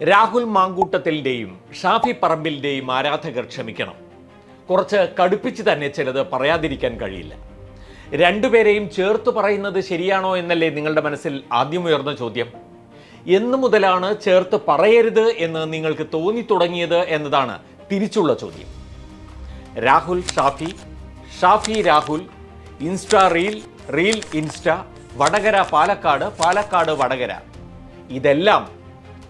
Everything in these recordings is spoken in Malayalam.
രാഹുൽ മാങ്കൂട്ടത്തിന്റെയും ഷാഫി പറമ്പിലിന്റെയും ആരാധകർ ക്ഷമിക്കണം. കുറച്ച് കടുപ്പിച്ച് തന്നെ ചിലത് പറയാതിരിക്കാൻ കഴിയില്ല. രണ്ടുപേരെയും ചേർത്ത് പറയുന്നത് ശരിയാണോ എന്നല്ലേ നിങ്ങളുടെ മനസ്സിൽ ആദ്യം ഉയർന്ന ചോദ്യം. എന്നു മുതലാണ് ചേർത്ത് പറയരുത് എന്ന് നിങ്ങൾക്ക് തോന്നി തുടങ്ങിയത് എന്നതാണ് തിരിച്ചുള്ള ചോദ്യം. Rahul Shafi Shafi Rahul insta reel reel insta Vadakara Palakkad Palakkad Vadakara. ഇതെല്ലാം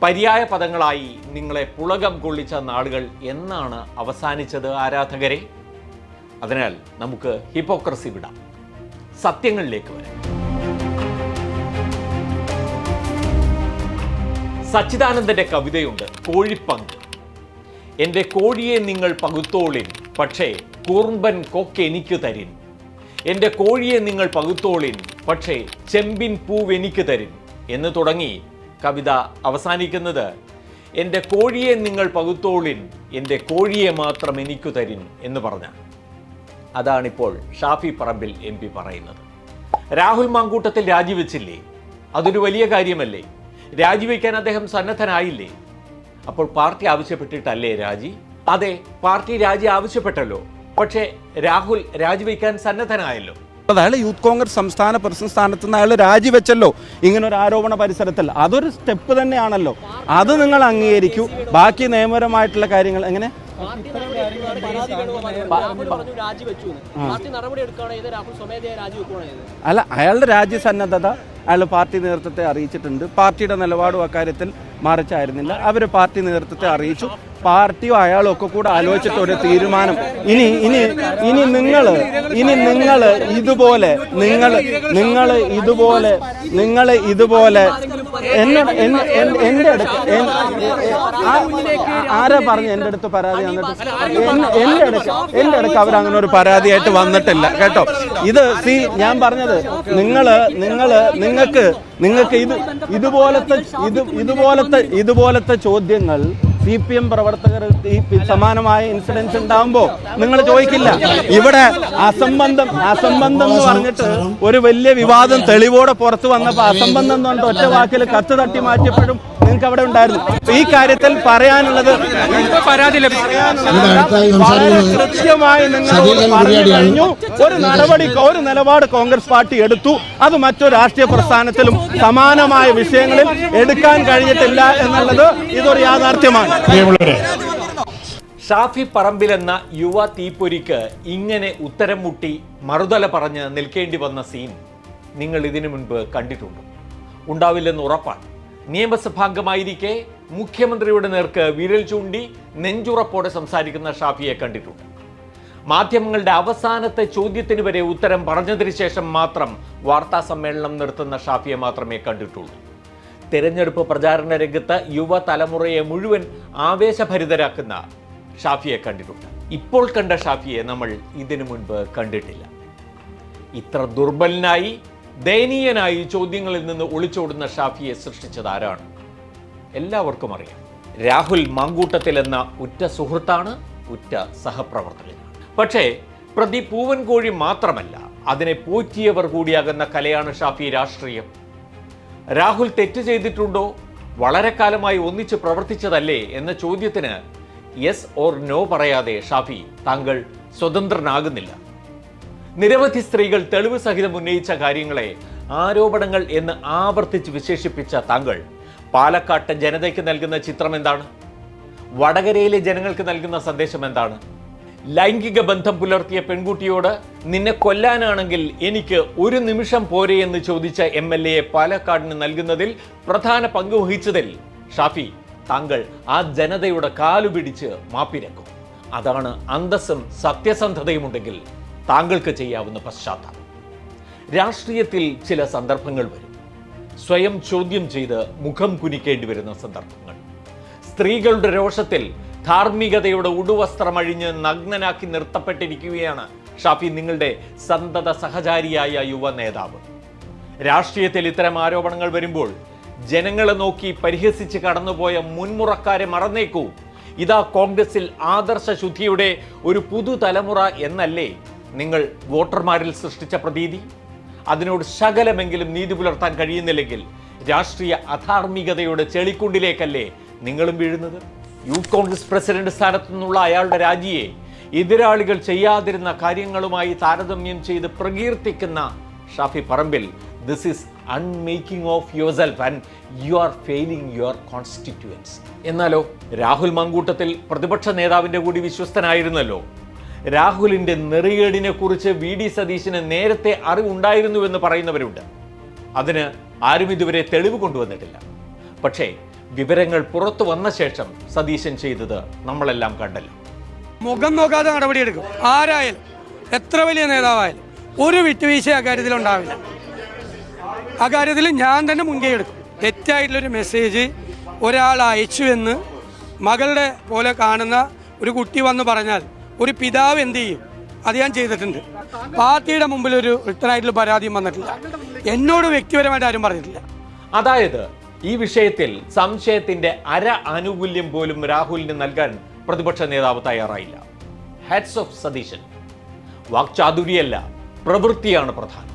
പര്യായ പദങ്ങളായി നിങ്ങളെ പുളകം കൊള്ളിച്ച നാളുകൾ എന്നാണ് അവസാനിച്ചത് ആരാധകരെ. അതിനാൽ നമുക്ക് ഹിപ്പോക്രസി വിടാം. സത്യങ്ങളിലേക്ക് വരാം. സച്ചിദാനന്ദന്റെ കവിതയുണ്ട് കോഴിപ്പങ്ക് എന്റെ കോഴിയെ നിങ്ങൾ പകുത്തോളിൻ പക്ഷേ കൂർമ്പൻ കൊക്കെനിക്ക് തരിൻ. എന്റെ കോഴിയെ നിങ്ങൾ പകുത്തോളിൻ പക്ഷേ ചെമ്പിൻ പൂവെനിക്ക് തരിൻ എന്ന് തുടങ്ങി കവിത അവസാനിക്കുന്നത് എന്റെ കോഴിയെ നിങ്ങൾ പകുത്തോളിൻ എന്റെ കോഴിയെ മാത്രം എനിക്കു തരിൻ എന്ന് പറഞ്ഞ അതാണിപ്പോൾ ഷാഫി പറമ്പിൽ എം പി പറയുന്നത്. രാഹുൽ മാങ്കൂട്ടത്തിൽ രാജിവെച്ചില്ലേ? അതൊരു വലിയ കാര്യമല്ലേ? രാജിവെക്കാൻ അദ്ദേഹം സന്നദ്ധനായില്ലേ? അപ്പോൾ പാർട്ടി ആവശ്യപ്പെട്ടിട്ടല്ലേ രാജി? അതെ പാർട്ടി രാജി ആവശ്യപ്പെട്ടല്ലോ. പക്ഷേ രാഹുൽ രാജിവെക്കാൻ സന്നദ്ധനായല്ലോ. അയാൾ യൂത്ത് കോൺഗ്രസ് സംസ്ഥാന പ്രസിഡന്റ് സ്ഥാനത്ത് നിന്ന് അയാൾ രാജിവെച്ചല്ലോ. ഇങ്ങനെ ഒരു ആരോപണ പരിസരത്തിൽ. അതൊരു സ്റ്റെപ്പ് തന്നെയാണല്ലോ. അത് നിങ്ങൾ അംഗീകരിക്കൂ. ബാക്കി നിയമപരമായിട്ടുള്ള കാര്യങ്ങൾ എങ്ങനെ? അല്ല അയാളുടെ രാജ്യസന്നദ്ധത അയാൾ പാർട്ടി നേതൃത്വത്തെ അറിയിച്ചിട്ടുണ്ട്. പാർട്ടിയുടെ നിലപാടും അക്കാര്യത്തിൽ മറിച്ചായിരുന്നില്ല. അവർ പാർട്ടി നേതൃത്വത്തെ അറിയിച്ചു. പാർട്ടിയും അയാളും ഒക്കെ കൂടെ ആലോചിച്ചിട്ട് ഒരു തീരുമാനം. ഇനി ഇനി ഇനി നിങ്ങൾ ഇനി നിങ്ങൾ ഇതുപോലെ നിങ്ങൾ നിങ്ങൾ ഇതുപോലെ നിങ്ങൾ ഇതുപോലെ എന്നെ എന്റെ അടുത്ത് ആരാ പറഞ്ഞു എന്റെ അടുത്ത് പരാതി വന്നിട്ട്? എന്റെ അടുത്ത് എന്റെ അടുത്ത് അങ്ങനെ ഒരു പരാതിയായിട്ട് വന്നിട്ടില്ല കേട്ടോ? ഇത് സി ഞാൻ പറഞ്ഞത് നിങ്ങൾ നിങ്ങൾ നിങ്ങൾക്ക് നിങ്ങൾക്ക് ഇത് ഇതുപോലത്തെ ഇത് ഇതുപോലത്തെ ഇതുപോലത്തെ ചോദ്യങ്ങൾ സി പി എം പ്രവർത്തകർ സമാനമായ ഇൻസിഡൻസ് ഉണ്ടാകുമ്പോൾ നിങ്ങൾ ചോദിക്കില്ല. ഇവിടെ അസംബന്ധം അസംബന്ധം എന്ന് പറഞ്ഞിട്ട് ഒരു വലിയ വിവാദം തെളിവോടെ പുറത്തു വന്നപ്പോൾ അസംബന്ധം എന്ന് പറഞ്ഞിട്ട് ഒറ്റ വാക്കിൽ കത്ത് തട്ടി മാറ്റിയപ്പോഴും നിങ്ങൾക്ക് അവിടെ ഉണ്ടായിരുന്നു ഈ കാര്യത്തിൽ പറയാനുള്ളത് പരാതി വളരെ കൃത്യമായി നിങ്ങളോട് പറഞ്ഞു കഴിഞ്ഞു. ഒരു നടപടി ഒരു നിലപാട് കോൺഗ്രസ് പാർട്ടി എടുത്തു. അത് മറ്റു രാഷ്ട്രീയ പ്രസ്ഥാനത്തിലും സമാനമായ വിഷയങ്ങളിൽ എടുക്കാൻ കഴിഞ്ഞിട്ടില്ല എന്നുള്ളത് ഇതൊരു യാഥാർത്ഥ്യമാണ്. ഷാഫി പറമ്പിലെന്ന യുവ തീപ്പൊരിക്ക് ഇങ്ങനെ ഉത്തരം മുട്ടി മറുതല പറഞ്ഞ് നിൽക്കേണ്ടി വന്ന സീൻ നിങ്ങൾ ഇതിനു മുൻപ് കണ്ടിട്ടുണ്ടോ. ഉണ്ടാവില്ലെന്ന് ഉറപ്പാണ്. നിയമസഭാംഗമായിരിക്കെ മുഖ്യമന്ത്രിയുടെ നേർക്ക് വിരൽ ചൂണ്ടി നെഞ്ചുറപ്പോടെ സംസാരിക്കുന്ന ഷാഫിയെ കണ്ടിട്ടുണ്ട്. മാധ്യമങ്ങളുടെ അവസാനത്തെ ചോദ്യത്തിന് വരെ ഉത്തരം പറഞ്ഞതിന് ശേഷം മാത്രം വാർത്താ സമ്മേളനം നിർത്തുന്ന ഷാഫിയെ മാത്രമേ കണ്ടിട്ടുള്ളൂ. തെരഞ്ഞെടുപ്പ് പ്രചാരണ രംഗത്ത് യുവതലമുറയെ മുഴുവൻ ആവേശഭരിതരാക്കുന്ന ഷാഫിയെ കണ്ടിട്ടുണ്ട്. ഇപ്പോൾ കണ്ട ഷാഫിയെ നമ്മൾ ഇതിനു മുൻപ് കണ്ടിട്ടില്ല. ഇത്ര ദുർബലനായി ദയനീയനായി ചോദ്യങ്ങളിൽ നിന്ന് ഒളിച്ചോടുന്ന ഷാഫിയെ സൃഷ്ടിച്ചത് ആരാണ്? എല്ലാവർക്കും അറിയാം. രാഹുൽ മാങ്കൂട്ടത്തിൽ എന്ന ഉറ്റ സുഹൃത്താണ് ഉറ്റ സഹപ്രവർത്തകൻ പക്ഷേ പ്രതി പൂവൻകോഴി മാത്രമല്ല അതിനെ പോറ്റിയവർ കൂടിയാകുന്ന കലയാണ് ഷാഫി രാഷ്ട്രീയം. രാഹുൽ തെറ്റ് ചെയ്തിട്ടുണ്ടോ? വളരെ കാലമായി ഒന്നിച്ച് പ്രവർത്തിച്ചതല്ലേ എന്ന ചോദ്യത്തിന് യെസ് ഓർ നോ പറയാതെ ഷാഫി താങ്കൾ സ്വതന്ത്രനാകുന്നില്ല. നിരവധി സ്ത്രീകൾ തെളിവ് സഹിതം ഉന്നയിച്ച കാര്യങ്ങളെ ആരോപണങ്ങൾ എന്ന് ആവർത്തിച്ച് വിശേഷിപ്പിച്ച താങ്കൾ പാലക്കാട്ടെ ജനതയ്ക്ക് നൽകുന്ന ചിത്രം എന്താണ്? വടകരയിലെ ജനങ്ങൾക്ക് നൽകുന്ന സന്ദേശം എന്താണ്? ലൈംഗിക ബന്ധം പുലർത്തിയ പെൺകുട്ടിയോട് നിന്നെ കൊല്ലാനാണെങ്കിൽ എനിക്ക് ഒരു നിമിഷം പോരെ എന്ന് ചോദിച്ച എം എൽ എ പാലക്കാടിന് നൽകുന്നതിൽ പ്രധാന പങ്ക് വഹിച്ചതിൽ ഷാഫി താങ്കൾ ആ ജനതയുടെ കാലുപിടിച്ച് മാപ്പിരക്കും. അതാണ് അന്തസ്സും സത്യസന്ധതയുമുണ്ടെങ്കിൽ താങ്കൾക്ക് ചെയ്യാവുന്ന പശ്ചാത്തലം. രാഷ്ട്രീയത്തിൽ ചില സന്ദർഭങ്ങൾ വരും. സ്വയം ചോദ്യം ചെയ്ത് മുഖം കുനിക്കേണ്ടി വരുന്ന സന്ദർഭങ്ങൾ. സ്ത്രീകളുടെ രോഷത്തിൽ ധാർമ്മികതയുടെ ഉടുവസ്ത്രമഴിഞ്ഞ് നഗ്നനാക്കി നിർത്തപ്പെട്ടിരിക്കുകയാണ് ഷാഫി നിങ്ങളുടെ സന്തത സഹചാരിയായ യുവ നേതാവ്. രാഷ്ട്രീയത്തിൽ ഇത്തരം ആരോപണങ്ങൾ വരുമ്പോൾ ജനങ്ങളെ നോക്കി പരിഹസിച്ച് കടന്നുപോയ മുൻമുറക്കാരെ മറന്നേക്കൂ. ഇതാ കോൺഗ്രസിൽ ആദർശ ശുദ്ധിയുടെ ഒരു പുതുതലമുറ എന്നല്ലേ നിങ്ങൾ വോട്ടർമാരിൽ സൃഷ്ടിച്ച പ്രതീതി അതിനോട് ശകലമെങ്കിലും നീതി പുലർത്താൻ കഴിയുന്നില്ലെങ്കിൽ രാഷ്ട്രീയ അധാർമികതയുടെ ചെളിക്കുണ്ടിലേക്കല്ലേ നിങ്ങളും വീഴുന്നത്? യൂത്ത് കോൺഗ്രസ് പ്രസിഡന്റ് സ്ഥാനത്തു നിന്നുള്ള അയാളുടെ രാജിയെ എതിരാളികൾ ചെയ്യാതിരുന്ന കാര്യങ്ങളുമായി താരതമ്യം ചെയ്ത് പ്രകീർത്തിക്കുന്ന Shafi Parambil this is unmaking of yourself and you are failing your constituency എന്നാലോ രാഹുൽ മങ്കൂട്ടത്തിൽ പ്രതിപക്ഷ നേതാവിന്റെ കൂടി വിശ്വസ്തനായിരുന്നല്ലോ. രാഹുലിന്റെ നെറികേടിനെ കുറിച്ച് വി ഡി സതീശന് നേരത്തെ അറിവുണ്ടായിരുന്നുവെന്ന് പറയുന്നവരുണ്ട്. അതിന് ആരും ഇതുവരെ തെളിവ് കൊണ്ടുവന്നിട്ടില്ല. പക്ഷേ വിവരങ്ങൾ പുറത്തു വന്ന ശേഷം സതീശൻ ചെയ്തത് നമ്മളെല്ലാം കണ്ടല്ലോ. മുഖം നോക്കാതെ നടപടിയെടുക്കും. ആരായാലും എത്ര വലിയ നേതാവായാലും ഒരു വിട്ടുവീഴ്ച അക്കാര്യത്തിൽ ഉണ്ടാവില്ല. അക്കാര്യത്തിൽ ഞാൻ തന്നെ മുൻകൈ എടുക്കും. തെറ്റായിട്ടുള്ളൊരു മെസ്സേജ് ഒരാൾ അയച്ചു എന്ന് മകളുടെ പോലെ കാണുന്ന ഒരു കുട്ടി വന്ന് പറഞ്ഞാൽ ഒരു പിതാവ് എന്ത് ചെയ്യും? അത് ഞാൻ ചെയ്തിട്ടുണ്ട്. പാർട്ടിയുടെ മുമ്പിൽ ഒരു റിട്ടനായിട്ടുള്ള പരാതിയും വന്നിട്ടില്ല. എന്നോട് വ്യക്തിപരമായിട്ട് ആരും പറഞ്ഞിട്ടില്ല. അതായത് ഈ വിഷയത്തിൽ സംശയത്തിന്റെ അര ആനുകൂല്യം പോലും രാഹുലിന് നൽകാൻ പ്രതിപക്ഷ നേതാവ് തയ്യാറായില്ല. ഹെഡ്സ് ഓഫ് സതീശൻ വാക്ചാതുര്യല്ല പ്രവൃത്തിയാണ് പ്രധാനം.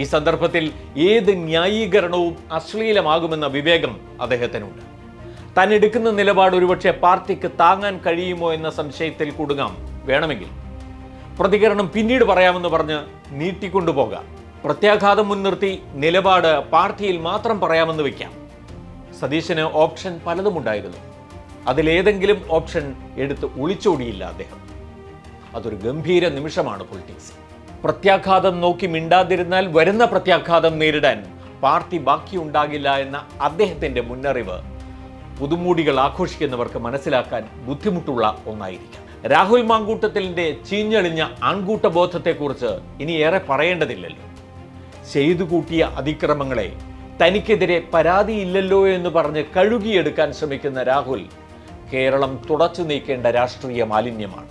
ഈ സന്ദർഭത്തിൽ ഏത് ന്യായീകരണവും അശ്ലീലമാകുമെന്ന വിവേകം അദ്ദേഹത്തിനുണ്ട്. താൻ എടുക്കുന്ന നിലപാട് ഒരുപക്ഷെ പാർട്ടിക്ക് താങ്ങാൻ കഴിയുമോ എന്ന സംശയത്തിൽ കുടുങ്ങാം. വേണമെങ്കിൽ. പ്രതികരണം പിന്നീട് പറയാമെന്ന് പറഞ്ഞ് നീട്ടിക്കൊണ്ടുപോകാം. പ്രത്യാഘാതം മുൻനിർത്തി നിലപാട് പാർട്ടിയിൽ മാത്രം പറയാമെന്ന് വയ്ക്കാം. സതീശന് ഓപ്ഷൻ പലതുമുണ്ടായിരുന്നു അതിലേതെങ്കിലും ഓപ്ഷൻ എടുത്ത് ഒളിച്ചോടിയില്ല അദ്ദേഹം. അതൊരു ഗംഭീര നിമിഷമാണ് പൊളിറ്റിക്സ്. പ്രത്യാഘാതം നോക്കി മിണ്ടാതിരുന്നാൽ വരുന്ന പ്രത്യാഘാതം നേരിടാൻ പാർട്ടി ബാക്കിയുണ്ടാകില്ല എന്ന അദ്ദേഹത്തിന്റെ മുന്നറിവ് പുതുമൂടികൾ ആഘോഷിക്കുന്നവർക്ക് മനസ്സിലാക്കാൻ ബുദ്ധിമുട്ടുള്ള ഒന്നായിരിക്കാം. രാഹുൽ മാങ്കൂട്ടത്തിലിന്റെ ചീഞ്ഞളിഞ്ഞ ആൺകൂട്ട ബോധത്തെക്കുറിച്ച് ഇനി ഏറെ പറയേണ്ടതില്ലല്ലോ. ചെയ്തു കൂട്ടിയ അതിക്രമങ്ങളെ തനിക്കെതിരെ പരാതിയില്ലല്ലോ എന്ന് പറഞ്ഞ് കഴുകിയെടുക്കാൻ ശ്രമിക്കുന്ന രാഹുൽ കേരളം തുടച്ചു നീക്കേണ്ട രാഷ്ട്രീയ മാലിന്യമാണ്.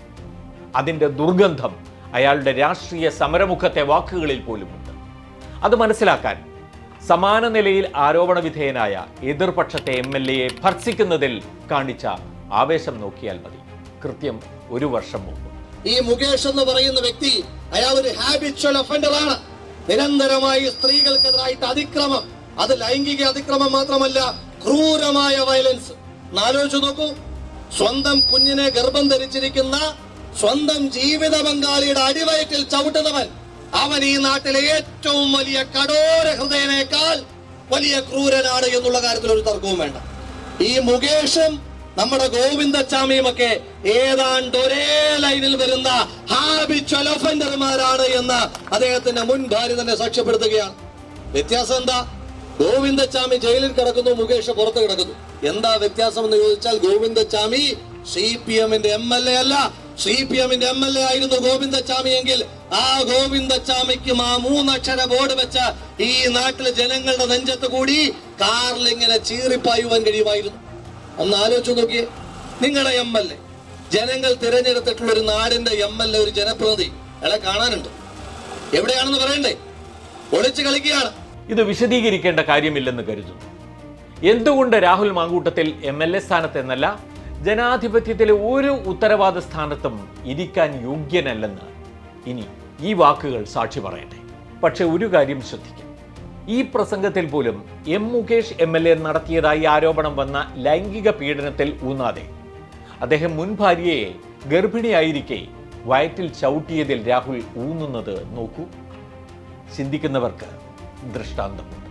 അതിന്റെ ദുർഗന്ധം അയാളുടെ രാഷ്ട്രീയ സമരമുഖത്തെ വാക്കുകളിൽ പോലുമുണ്ട്. അത് മനസ്സിലാക്കാൻ സമാന നിലയിൽ ആരോപണ വിധേയനായ എതിർപക്ഷത്തെ എം എൽ എയെ ഭർസിക്കുന്നതിൽ കാണിച്ച ആവേശം നോക്കിയാൽ മതി. കൃത്യം ഒരു വർഷം മുമ്പ്. ഈ മുകേഷ് എന്ന് പറയുന്ന വ്യക്തി അയാൾ ഒരു ഹാബിച്വൽ ഒഫൻഡറാണ് നിരന്തരമായി സ്ത്രീകൾക്കെതിരായിട്ട് അതിക്രമം അത് ലൈംഗിക അതിക്രമം മാത്രമല്ല ക്രൂരമായ വയലൻസ് ആലോചിച്ചു നോക്കൂ. സ്വന്തം കുഞ്ഞിനെ ഗർഭം ധരിച്ചിരിക്കുന്ന സ്വന്തം ജീവിത പങ്കാളിയുടെ അടിവയറ്റിൽ ചവിട്ടുന്നവൻ അവൻ ഈ നാട്ടിലെ ഏറ്റവും വലിയ കടോര ഹൃദയനേക്കാൾ വലിയ ക്രൂരനാണ് എന്നുള്ള കാര്യത്തിൽ ഒരു തർക്കവും വേണ്ട. ഈ മുകേഷും നമ്മുടെ ഗോവിന്ദച്ചാമിയും ഒക്കെ ഏതാണ്ട് ഒരേ ലൈനിൽ വരുന്ന ഹാബിച്വൽ ഒഫൻഡർമാരാണ് എന്ന് അദ്ദേഹത്തിന്റെ മുൻ ഭാര്യ തന്നെ സാക്ഷ്യപ്പെടുത്തുകയാണ്. വ്യത്യാസം എന്താ? ഗോവിന്ദച്ചാമി ജയിലിൽ കിടക്കുന്നു മുകേഷ് പുറത്ത് കിടക്കുന്നു. എന്താ വ്യത്യാസം എന്ന് ചോദിച്ചാൽ ഗോവിന്ദച്ചാമി സി പി എമ്മിന്റെ എം എൽ എ അല്ല സി പി എമ്മിന്റെ എം എൽ എ ആയിരുന്നു ഗോവിന്ദച്ചാമി എങ്കിൽ ആ ഗോവിന്ദച്ചാമിക്കും ആ മൂന്നക്ഷര ബോർഡ് വെച്ച ഈ നാട്ടിലെ ജനങ്ങളുടെ നെഞ്ചത്ത് കൂടി കാറിൽ ഇങ്ങനെ ചീറിപ്പായുവാൻ കഴിയുമായിരുന്നു. ഒന്ന് ആലോചിച്ച് നോക്കിയേ. നിങ്ങളുടെ എം എൽ എ ജനങ്ങൾ തിരഞ്ഞെടുത്തിട്ടുള്ള ഒരു നാടിന്റെ എം എൽ എ ഒരു ജനപ്രതിനിധി അയാളെ കാണാനുണ്ട്. എവിടെയാണെന്ന് പറയണ്ടേ? ഒളിച്ചു കളിക്കുകയാണ്. ഇത് വിശദീകരിക്കേണ്ട കാര്യമില്ലെന്ന് കരുതുന്നു. എന്തുകൊണ്ട് Rahul Mamkootathil M L A സ്ഥാനത്ത് എന്നല്ല ജനാധിപത്യത്തിലെ ഒരു ഉത്തരവാദ സ്ഥാനത്തും ഇരിക്കാൻ യോഗ്യനല്ലെന്ന് ഇനി ഈ വാക്കുകൾ സാക്ഷി പറയട്ടെ. പക്ഷെ ഒരു കാര്യം ശ്രദ്ധിക്കാം. ഈ പ്രസംഗത്തിൽ പോലും M Mukesh M L A നടത്തിയതായി ആരോപണം വന്ന ലൈംഗിക പീഡനത്തിൽ ഊന്നാതെ. അദ്ദേഹം മുൻ ഭാര്യയെ ഗർഭിണിയായിരിക്കെ വയറ്റിൽ ചവിട്ടിയതിൽ രാഹുൽ ഊന്നുന്നത് നോക്കൂ. ചിന്തിക്കുന്നവർക്ക് ദൃഷ്ടാന്തമുണ്ട്